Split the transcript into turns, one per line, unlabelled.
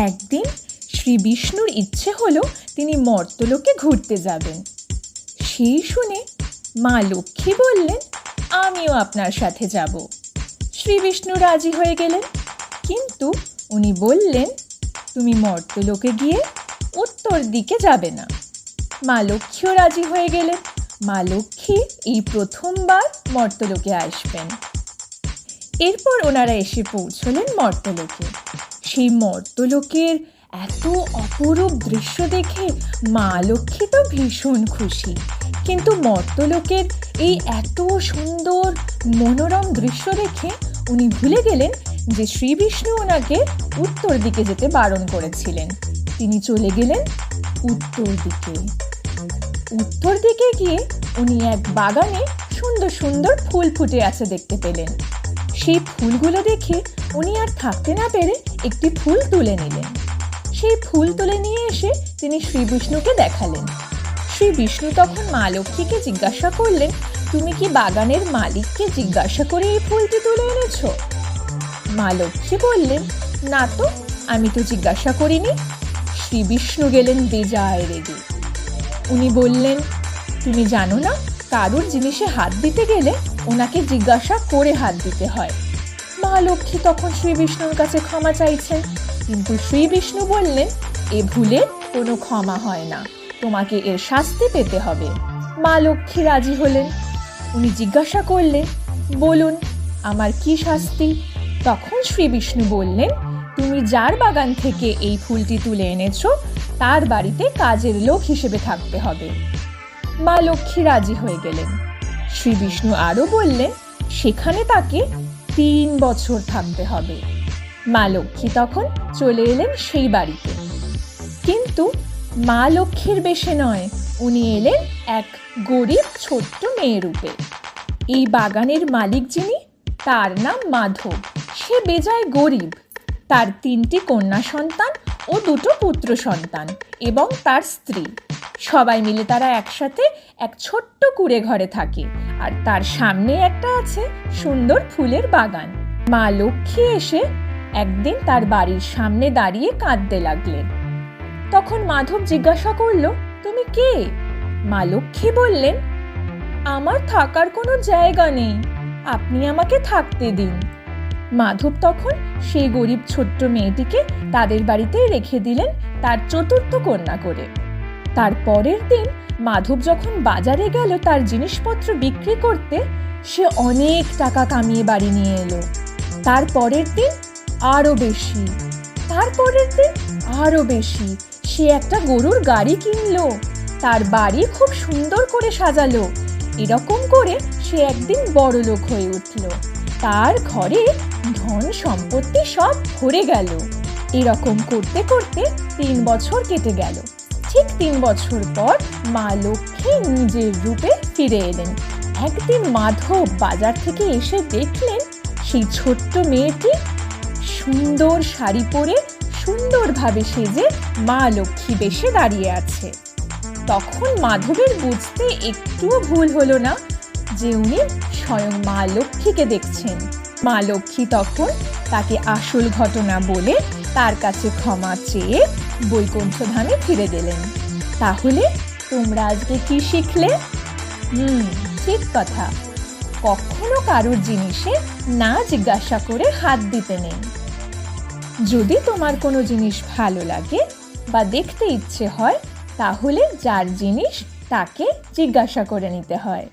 একদিন শ্রী বিষ্ণুর ইচ্ছে হলো তিনি মর্তলোকে ঘুরতে যাবেন। সেই শুনে মা লক্ষ্মী বললেন, আমিও আপনার সাথে যাব। শ্রী বিষ্ণু রাজি হয়ে গেলেন। কিন্তু উনি বললেন, তুমি মর্তলোকে গিয়ে উত্তর দিকে যাবে না। মা লক্ষ্মীও রাজি হয়ে গেলেন। মা লক্ষ্মী এই প্রথমবার মর্তলোকে আসবেন। এরপর ওনারা এসে পৌঁছলেন মর্তলোকে। সেই মর্তলোকের এত অপরূপ দৃশ্য দেখে মা লক্ষ্মী তো ভীষণ খুশি। কিন্তু মর্তলোকের এই এত সুন্দর, মনোরম দৃশ্য দেখে উনি ভুলে গেলেন যে শ্রী বিষ্ণু ওনাকে উত্তর দিকে যেতে বারণ করেছিলেন। তিনি চলে গেলেন উত্তর দিকে। উত্তর দিকে গিয়ে উনি এক বাগানে সুন্দর সুন্দর ফুল ফুটে আছে দেখতে পেলেন। সেই ফুলগুলো দেখে উনি আর থাকতে না পেরে একটি ফুল তুলে নিলেন। সেই ফুল তুলে নিয়ে এসে তিনি শ্রী বিষ্ণুকে দেখালেন। শ্রী বিষ্ণু তখন মা লক্ষ্মীকে জিজ্ঞাসা করলেন, তুমি কি বাগানের মালিককে জিজ্ঞাসা করে এই ফুলটি তুলে এনেছো? মা লক্ষ্মী বললেন, না তো, আমি তো জিজ্ঞাসা করিনি। শ্রী বিষ্ণু গেলেন বেজায় রেগে। উনি বললেন, তুমি জানো না, কারুর জিনিসে হাত দিতে গেলে ওনাকে জিজ্ঞাসা করে হাত দিতে হয়। মা লক্ষ্মী তখন শ্রী বিষ্ণুর কাছে ক্ষমা চাইছেন, কিন্তু শ্রী বিষ্ণু বললেন, এ ভুলে কোনো ক্ষমা হয় না, তোমাকে এর শাস্তি পেতে হবে। মা লক্ষ্মী রাজি হলেন। উনি জিজ্ঞাসা করলেন, বলুন, আমার কি শাস্তি? তখন শ্রী বিষ্ণু বললেন, তুমি যার বাগান থেকে এই ফুলটি তুলে এনেছো, তার বাড়িতে কাজের লোক হিসেবে থাকতে হবে। মা লক্ষ্মী রাজি হয়ে গেলেন। শ্রী বিষ্ণু আরও বললেন, সেখানে তাকে তিন বছর থাকতে হবে। মা লক্ষ্মী তখন চলে এলেন সেই বাড়িতে। কিন্তু মা লক্ষ্মীর বেশে নয়, উনি এলেন এক গরিব ছোট্ট মেয়ে রূপে। এই বাগানের মালিক যিনি, তার নাম মাধব। সে বেজায় গরিব। তার তিনটি কন্যা সন্তান ও দুটো পুত্র সন্তান এবং তার স্ত্রী। সবাই মিলে তারা একসাথে এক ছোট্ট কুড়ে ঘরে থাকে আর তার সামনে একটা আছে সুন্দর ফুলের বাগান। মা লক্ষ্মী এসে একদিন তার বাড়ির সামনে দাঁড়িয়ে কাঁদতে লাগলেন। তখন মাধব জিজ্ঞাসা করল, তুমি কে? মা লক্ষ্মী বললেন, আমার থাকার কোনো জায়গা নেই, আপনি আমাকে থাকতে দিন। মাধব তখন সেই গরিব ছোট্ট মেয়েটিকে তাদের বাড়িতে রেখে দিলেন তার চতুর্থ কন্যা করে। তার পরের দিন মাধব যখন বাজারে গেল তার জিনিসপত্র বিক্রি করতে, সে অনেক টাকা কামিয়ে বাড়ি নিয়ে এলো। তার পরের দিন আরও বেশি। তার পরের দিন আরও বেশি। সে একটা গরুর গাড়ি কিনলো। তার বাড়ি খুব সুন্দর করে সাজালো। এরকম করে সে একদিন বড় লোক হয়ে উঠল। তার ঘরে ধন সম্পত্তি সব ভরে গেল। এরকম করতে করতে তিন বছর কেটে গেল। ঠিক তিন বছর পর মা লক্ষ্মী নিজের রূপে ফিরে এলেন। একদিন মাধব বাজার থেকে এসে দেখলেন সেই ছোট্ট মেয়েটি সুন্দর শাড়ি পরে সুন্দরভাবে সেজে মা লক্ষ্মী বেশে দাঁড়িয়ে আছে। তখন মাধবের বুঝতে একটুও ভুল হলো না যে উনি স্বয়ং মা লক্ষ্মীকে দেখছেন। মা লক্ষ্মী তখন তাকে আসল ঘটনা বলে তার কাছে ক্ষমা চেয়ে বৈকুণ্ঠ ধামে ফিরে গেলেন। তাহলে তোমরা আজকে কি শিখলে? হুম, ঠিক কথা। কখনো কারোর জিনিসে না জিজ্ঞাসা করে হাত দিতে নেই। যদি তোমার কোনো জিনিস ভালো লাগে বা দেখতে ইচ্ছে হয়, তাহলে যার জিনিস তাকে জিজ্ঞাসা করে নিতে হয়।